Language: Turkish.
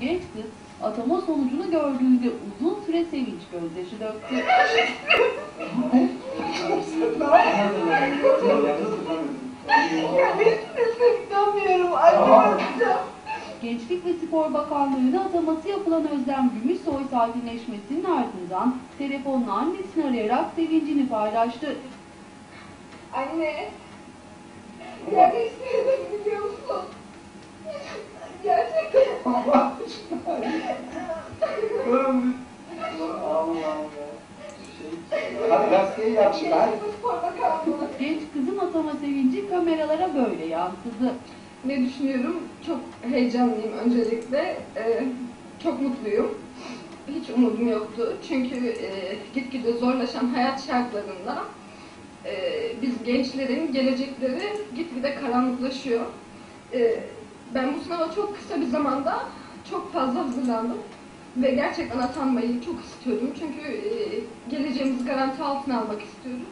genç kız atama sonucunu gördüğünde uzun süre sevinç gözyaşı döktü. Gençlik ve Spor Bakanlığı'na ataması yapılan Özlem Gümüşsoy sakinleşmesinin ardından telefonla annesini arayarak sevincini paylaştı. Anne. Yani istediğimi Allah aşkına. Hadi gazeteyi yap şimdi hadi. Genç kızın atama sevinci kameralara böyle yansıdı. Ne düşünüyorum? Çok heyecanlıyım öncelikle. Ee, çok mutluyum. Hiç umudum yoktu. Çünkü e, gitgide zorlaşan hayat şartlarında e, biz gençlerin gelecekleri gitgide karanlıklaşıyor. E, ben bu sınava çok kısa bir zamanda çok fazla hazırlandım. Ve gerçekten atanmayı çok istiyordum. Çünkü e, geleceğimizi garanti altına almak istiyorum.